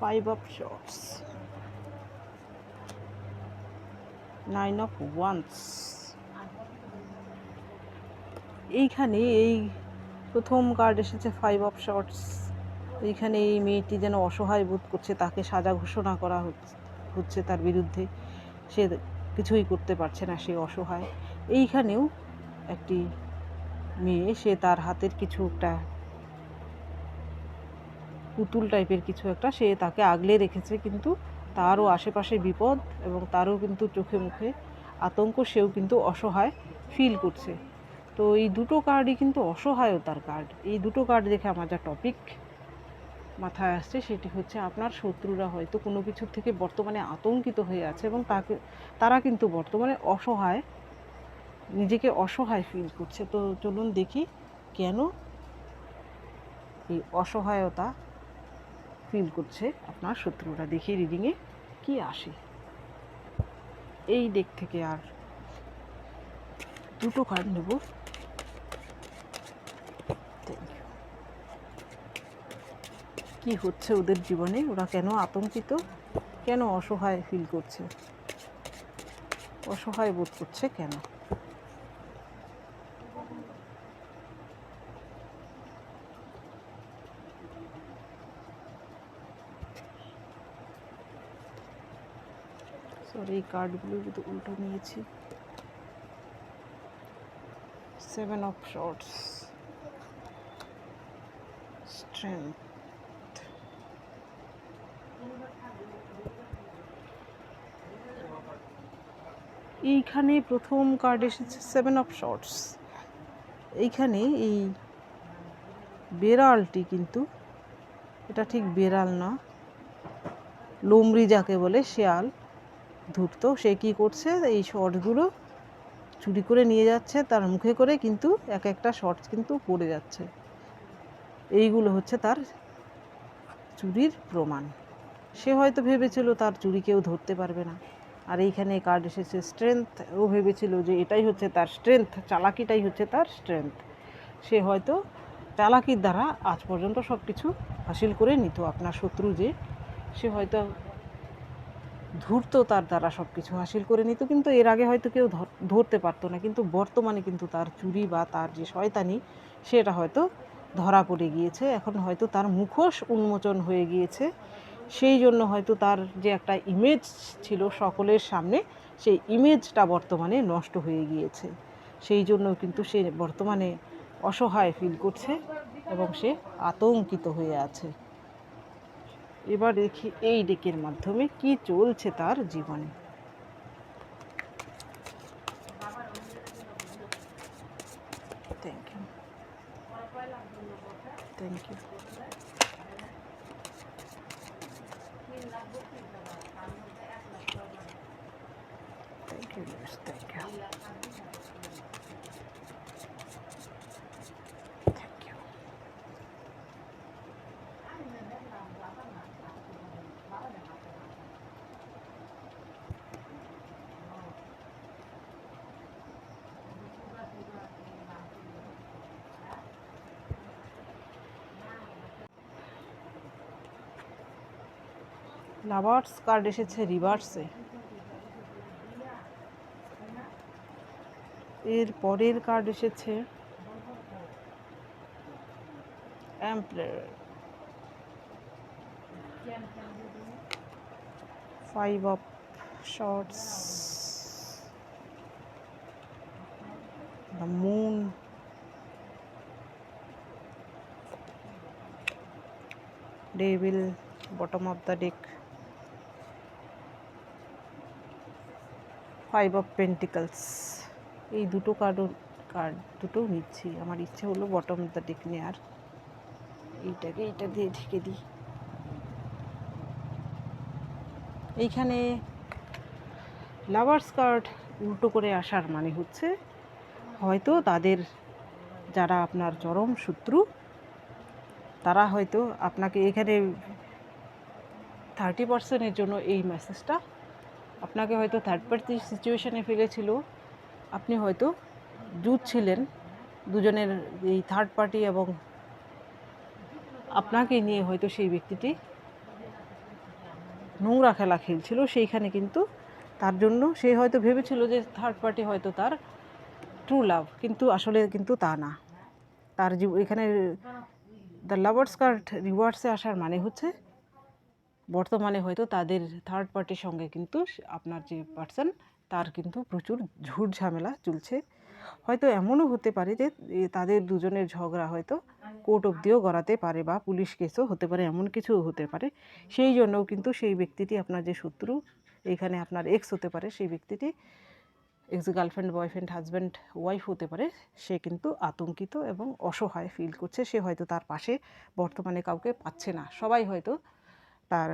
Five of Swords. Nine of wands এইখানে এই প্রথম কার্ড এসেছে ফাইভ অফ শর্টস এইখানে এই মেয়েটি যেন অসহায় বোধ করছে, তাকে সাজা ঘোষণা করা হচ্ছে তার বিরুদ্ধে। সে কিছুই করতে পারছে না, সে অসহায়। এইখানেও একটি মেয়ে, সে তার হাতের কিছু একটা পুতুল টাইপের কিছু একটা, সে তাকে আগলে রেখেছে কিন্তু তারও আশেপাশে বিপদ এবং তারও কিন্তু চোখে মুখে আতঙ্ক, সেও কিন্তু অসহায় ফিল করছে। তো এই দুটো কার্ডই কিন্তু অসহায়তার কার্ড এই দুটো কার্ড দেখে আমার যা টপিক মাথায় আসছে সেটি হচ্ছে আপনার শত্রুরা হয়তো কোনো কিছুর থেকে বর্তমানে আতঙ্কিত হয়ে আছে এবং তাকে, তারা কিন্তু বর্তমানে অসহায়, নিজেকে অসহায় ফিল করছে। তো চলুন দেখি কেন এই অসহায়তা ফিল করছে আপনার শত্রুরা দেখি রিডিংয়ে কি আসে। এই দিক থেকে আর দুটো কার্ড নেব. কি হচ্ছে ওদের জীবনে? ওরা কেন আতঙ্কিত? কেন অসহায় ফিল করছে? অসহায় বোধ করছে কেন? সরি এই কার্ডগুলো কিন্তু উল্টো নিয়েছি। সেভেন অফ শর্টস স্ট্রেংথ এইখানে প্রথম কার্ড এসেছে সেভেন অফ শর্টস এইখানে এই বেড়ালটি কিন্তু, এটা ঠিক বেড়াল না লোমরি যাকে বলে, শেয়াল। ধূর্ত, সে কি করছে? এই শর্টসগুলো চুরি করে নিয়ে যাচ্ছে তার মুখে করে, কিন্তু এক একটা শর্টস কিন্তু পড়ে যাচ্ছে। এইগুলো হচ্ছে তার চুরির প্রমাণ। সে হয়তো ভেবেছিল তার চুরি কেউ ধরতে পারবে না। আর এইখানে কার্ড এসেছে স্ট্রেংথ ও ভেবেছিল যে এটাই হচ্ছে তার স্ট্রেংথ চালাকিটাই হচ্ছে তার স্ট্রেংথ সে হয়তো চালাকির দ্বারা আজ পর্যন্ত সব কিছু হাসিল করে নিত। আপনার শত্রু যে, সে হয়তো ধূর্ত তার দ্বারা সব কিছু হাসিল করে নিত, কিন্তু এর আগে হয়তো কেউ ধর- ধরতে পারতো না, কিন্তু বর্তমানে কিন্তু তার চুরি বা তার যে শয়তানি, সেটা হয়তো ধরা পড়ে গিয়েছে। এখন হয়তো তার মুখোশ উন্মোচন হয়ে গিয়েছে। সেই জন্য হয়তো তার যে একটা ইমেজ ছিল সকলের সামনে, সেই ইমেজটা বর্তমানে নষ্ট হয়ে গিয়েছে। সেই জন্য কিন্তু সে বর্তমানে অসহায় ফিল করছে এবং সে আতঙ্কিত হয়ে আছে। এবার দেখি এই ডেকের মাধ্যমে কি চলছে তার জীবনে। Thank you thank you thank you thank you lovers card এসেছে রিভার্সে। এর পরের কার্ড এসেছে অ্যাম্পলের five of swords the moon devil, bottom of the deck five of pentacles এই দুটো কার্ডও কার্ড দুটো নিচ্ছি। আমার ইচ্ছে হলো বটম দ্য ডেক নেওয়ার এইটাকে এইটা দিয়ে ঢেকে দিই। এইখানে লাভার্স কার্ড উল্টো করে আসার মানে হচ্ছে, হয়তো তাদের যারা আপনার চরম শত্রু, তারা হয়তো আপনাকে এখানে থার্টি পার্সেন্টের জন্য এই মেসেজটা আপনাকে হয়তো থার্ড পার্টি সিচুয়েশানে ফেলেছিল। আপনি হয়তো জুঝছিলেন দুজনের এই থার্ড পার্টি এবং আপনাকে নিয়ে হয়তো সেই ব্যক্তিটি নোংরা খেলা খেলছিল, সেইখানে কিন্তু তার জন্য সে হয়তো ভেবেছিল যে থার্ড পার্টি হয়তো তার ট্রু লাভ কিন্তু আসলে কিন্তু তা না। তার জীব এখানে দ্য লাভার্স কার্ড রিওয়ার্ডসে আসার মানে হচ্ছে বর্তমানে হয়তো তাদের থার্ড পার্টির সঙ্গে কিন্তু আপনার যে পার্সন তার কিন্তু প্রচুর ঝুট ঝামেলা চলছে। হয়তো এমনও হতে পারে যে তাদের দুজনের ঝগড়া হয়তো কোর্ট অবধিও গড়াতে পারে বা পুলিশ কেসও হতে পারে, এমন কিছুও হতে পারে। সেই জন্যও কিন্তু সেই ব্যক্তিটি আপনার যে শত্রু এইখানে আপনার এক্স হতে পারে, সেই ব্যক্তিটি ex girlfriend boyfriend husband wife হতে পারে। সে কিন্তু আতঙ্কিত এবং অসহায় ফিল করছে। সে হয়তো তার পাশে বর্তমানে কাউকে পাচ্ছে না। সবাই হয়তো তার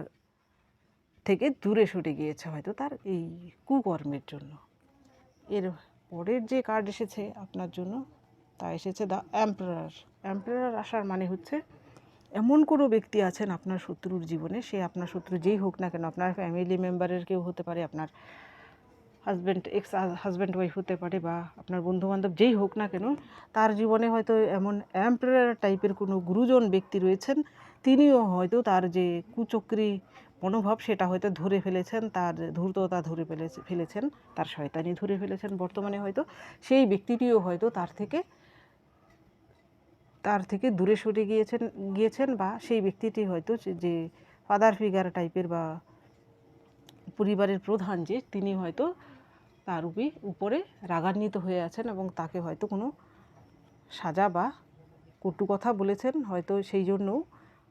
থেকে দূরে সরে গিয়েছে হয়তো তার এই কুকর্মের জন্য। এর পরের যে কার্ড এসেছে আপনার জন্য, তা এসেছে দ্য অ্যাম্পারার অ্যাম্পারার আসার মানে হচ্ছে এমন কোনো ব্যক্তি আছেন আপনার শত্রুর জীবনে, সে আপনার শত্রু যেই হোক না কেন, আপনার ফ্যামিলি মেম্বারের কেউ হতে পারে, আপনার হাজব্যান্ড এক্স হাজব্যান্ড ওয়াইফ হতে পারে বা আপনার বন্ধুবান্ধব যেই হোক না কেন, তার জীবনে হয়তো এমন অ্যাম্পারার টাইপের কোনো গুরুজন ব্যক্তি রয়েছেন তিনিও হয়তো তার যে কুচক্রি মনোভাব সেটা হয়তো ধরে ফেলেছেন, তার ধূর্ততা ধরে ফেলেছে, ফেলেছেন, তার শয়তানি ধরে ফেলেছেন বর্তমানে হয়তো। সেই ব্যক্তিটিও হয়তো তার থেকে তার থেকে দূরে সরে গিয়েছেন গিয়েছেন বা সেই ব্যক্তিটি হয়তো যে- ফাদার ফিগার টাইপের বা পরিবারের প্রধান যে, তিনি হয়তো তার উপরে রাগান্বিত হয়ে আছেন এবং তাকে হয়তো কোনো সাজা বা কটু কথা বলেছেন, হয়তো সেই জন্যও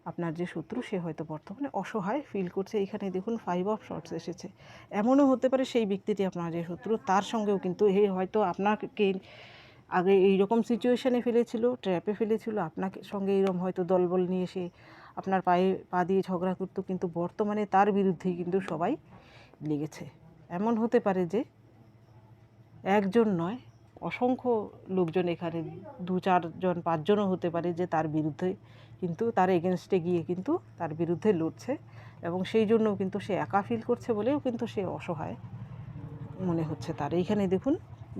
আপনার যে শত্রু, সে হয়তো বর্তমানে অসহায় ফিল করছে। এখানে দেখুন ফাইভ অফ শর্টস এসেছে। এমনও হতে পারে সেই ব্যক্তিটি আপনার যে শত্রু, তার সঙ্গেও কিন্তু হে হয়তো আপনাকে আগে এইরকম সিচুয়েশানে ফেলেছিল ট্র্যাপে ফেলেছিল। আপনাকে সঙ্গে এইরকম হয়তো দলবল নিয়ে এসে আপনার পায়ে পা দিয়ে ঝগড়া করতো, কিন্তু বর্তমানে তার বিরুদ্ধেই কিন্তু সবাই লেগেছে। এমন হতে পারে যে একজন নয়, অসংখ্য লোকজন এখানে দু চারজন পাঁচজনও হতে পারে যে তার বিরুদ্ধে কিন্তু তার এগেনস্টে গিয়ে কিন্তু তার বিরুদ্ধে লড়ছে এবং সেই জন্যও কিন্তু সে একা ফিল করছে বলেও কিন্তু সে অসহায় মনে হচ্ছে তার। এইখানে দেখুন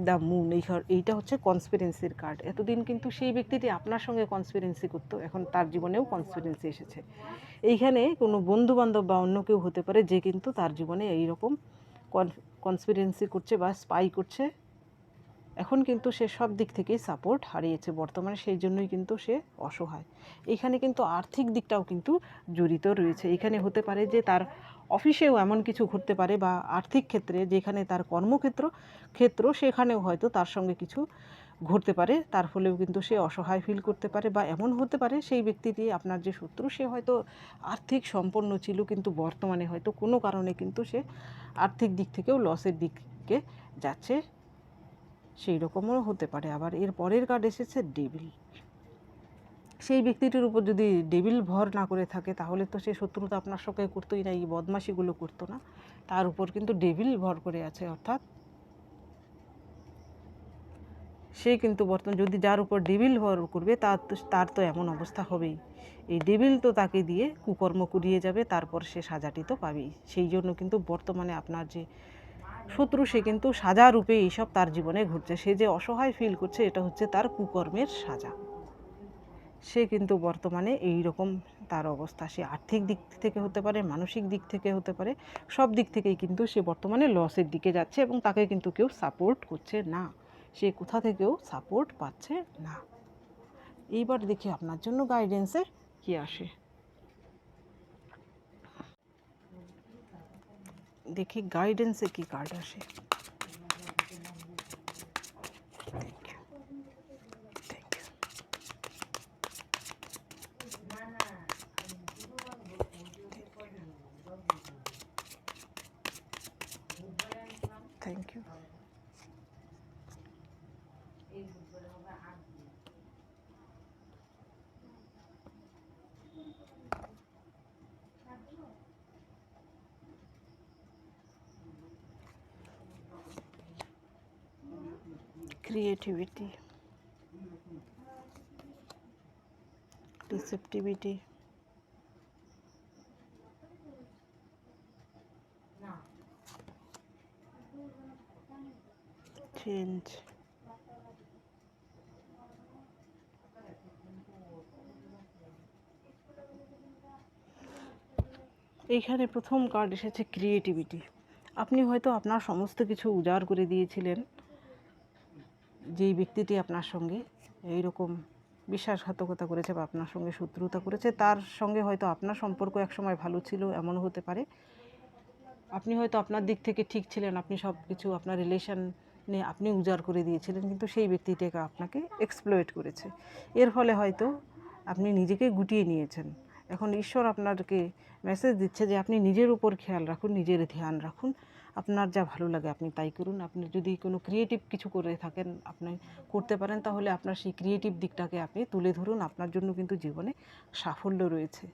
দ্য মুন এই এইটা হচ্ছে কনসপিরেন্সির কার্ড এতদিন কিন্তু সেই ব্যক্তিটি আপনার সঙ্গে কনসপিরেন্সি করতো, এখন তার জীবনেও কনসপিরেন্সি এসেছে। এইখানে কোনো বন্ধু বান্ধব বা অন্য কেউ হতে পারে যে কিন্তু তার জীবনে এই রকম কনসপিরেন্সি করছে বা স্পাই করছে। এখন কিন্তু সে সব দিক থেকেই সাপোর্ট হারিয়েছে। বর্তমানে সেই জন্যই কিন্তু সে অসহায়। এখানে কিন্তু আর্থিক দিকটাও কিন্তু জড়িত রয়েছে। এখানে হতে পারে যে তার অফিসেও এমন কিছু ঘটতে পারে বা আর্থিক ক্ষেত্রে যেখানে তার কর্মক্ষেত্র, ক্ষেত্র, সেখানেও হয়তো তার সঙ্গে কিছু ঘটতে পারে। তার ফলেও কিন্তু সে অসহায় ফিল করতে পারে বা এমন হতে পারে সেই ব্যক্তিটি আপনার যে শত্রু, সে হয়তো আর্থিক সম্পন্ন ছিল কিন্তু বর্তমানে হয়তো কোনো কারণে কিন্তু সে আর্থিক দিক থেকেও লসের দিকে যাচ্ছে। সেই রকমও হতে পারে। আবার এর পরের কার্ড এসেছে ডেবিল সেই ব্যক্তিটির উপর যদি ডেবিল ভর না করে থাকে, তাহলে তো সে শত্রুতা আপনার সঙ্গে করতোই না, এই বদমাশিগুলো করতো না। তার উপর কিন্তু ডেবিল ভর করে আছে, অর্থাৎ সে কিন্তু বর্তমান যদি যার উপর ডেবিল ভর করবে, তার তার তো এমন অবস্থা হবেই। এই ডেবিল তো তাকে দিয়ে কুকর্ম কুড়িয়ে যাবে, তারপর সে সাজাটি তো পাবেই। সেই জন্য কিন্তু বর্তমানে আপনার যে শত্রু সে কিন্তু সাজা রূপে এইসব তার জীবনে ঘুরছে। সে যে অসহায় ফিল করছে, এটা হচ্ছে তার কুকর্মের সাজা। সে কিন্তু বর্তমানে এই রকম তার অবস্থা। সে আর্থিক দিক থেকে হতে পারে, মানসিক দিক থেকে হতে পারে, সব দিক থেকেই কিন্তু সে বর্তমানে লসের দিকে যাচ্ছে এবং তাকে কিন্তু কেউ সাপোর্ট করছে না। সে কোথা থেকেও সাপোর্ট পাচ্ছে না। এইবার দেখি আপনার জন্য গাইডেন্সের কি আসে। দেখি গাইডেন্সে কি কার্ড আসে thank you thank you thank you creativity. Receptivity. Change. এইখানে প্রথম কার্ড এসেছে ক্রিয়েটিভিটি আপনি হয়তো আপনার সমস্ত কিছু উজাড় করে দিয়েছিলেন। যেই ব্যক্তিটি আপনার সঙ্গে এই রকম বিশ্বাসঘাতকতা করেছে বা আপনার সঙ্গে শত্রুতা করেছে, তার সঙ্গে হয়তো আপনার সম্পর্ক একসময় ভালো ছিল এমন হতে পারে। আপনি হয়তো আপনার দিক থেকে ঠিক ছিলেন, আপনি সব কিছু আপনার রিলেশনে আপনি উজাড় করে দিয়েছিলেন, কিন্তু সেই ব্যক্তিটাকে আপনাকে এক্সপ্লয়েট করেছে। এর ফলে হয়তো আপনি নিজেকে গুটিয়ে নিয়েছেন। এখন ঈশ্বর আপনাকে মেসেজ দিচ্ছে যে আপনি নিজের উপর খেয়াল রাখুন, নিজের ধ্যান রাখুন। আপনার যা ভালো লাগে আপনি তাই করুন। আপনি যদি কোনো ক্রিয়েটিভ কিছু করে থাকেন, আপনি করতে পারেন, তাহলে আপনার সেই ক্রিয়েটিভ দিকটাকে আপনি তুলে ধরুন। আপনার জন্য কিন্তু জীবনে সাফল্য রয়েছে।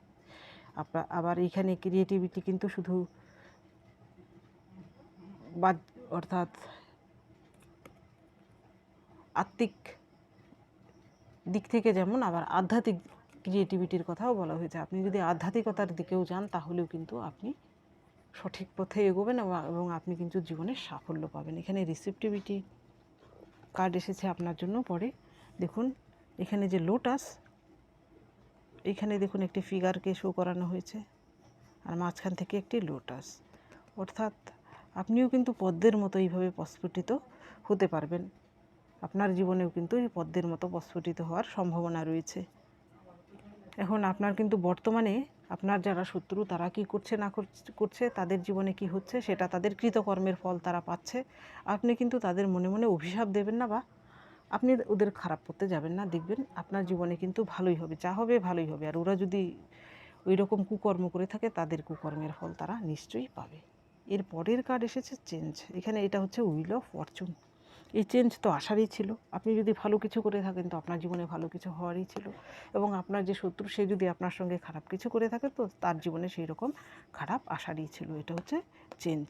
আপনার আবার এইখানে ক্রিয়েটিভিটি কিন্তু শুধু বাদ, অর্থাৎ আত্মিক দিক থেকে যেমন, আবার আধ্যাত্মিক ক্রিয়েটিভিটির কথাও বলা হয়েছে। আপনি যদি আধ্যাত্মিকতার দিকেও যান, তাহলেও কিন্তু আপনি সঠিক পথে এগোবেন এবং- আপনি কিন্তু জীবনে সাফল্য পাবেন। এখানে রিসেপটিভিটি কার্ড এসেছে আপনার জন্য পরে। দেখুন, এখানে যে লোটাস এখানে দেখুন একটি ফিগারকে শো করানো হয়েছে আর মাঝখান থেকে একটি লোটাস অর্থাৎ আপনিও কিন্তু পদ্মের মতো এইভাবে প্রস্ফুটিত হতে পারবেন। আপনার জীবনেও কিন্তু এই পদ্মের মতো প্রস্ফুটিত হওয়ার সম্ভাবনা রয়েছে। এখন আপনার কিন্তু বর্তমানে আপনার যারা শত্রু, তারা কি করছে না করছে- তাদের জীবনে কি হচ্ছে, সেটা তাদের কৃতকর্মের ফল তারা পাচ্ছে। আপনি কিন্তু তাদের মনে মনে অভিশাপ দেবেন না বা আপনি ওদের খারাপ করতে যাবেন না, দেখবেন আপনার জীবনে কিন্তু ভালোই হবে, যা হবে ভালোই হবে। আর ওরা যদি ওই রকম কুকর্ম করে থাকে, তাদের কুকর্মের ফল তারা নিশ্চয়ই পাবে। এর পরের কার্ড এসেছে চেঞ্জ এখানে এটা হচ্ছে উইল অফ ফরচুন এই চেঞ্জ তো আসারই ছিল। আপনি যদি ভালো কিছু করে থাকেন, তো আপনার জীবনে ভালো কিছু হওয়ারই ছিল। এবং আপনার যে শত্রু, সে যদি আপনার সঙ্গে খারাপ কিছু করে থাকে, তো তার জীবনে সেই রকম খারাপ আসারই ছিল। এটা হচ্ছে চেঞ্জ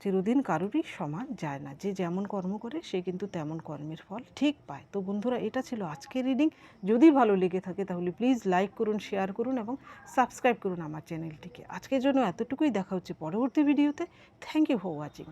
চিরদিন কারুরই সমান যায় না। যে যেমন কর্ম করে, সে কিন্তু তেমন কর্মের ফল ঠিক পায়। তো বন্ধুরা, এটা ছিল আজকের রিডিং যদি ভালো লেগে থাকে, তাহলে প্লিজ লাইক করুন শেয়ার করুন এবং সাবস্ক্রাইব করুন আমার চ্যানেলটিকে আজকের জন্য এতটুকুই। দেখা হচ্ছে পরবর্তী ভিডিওতে থ্যাংক ইউ ফর ওয়াচিং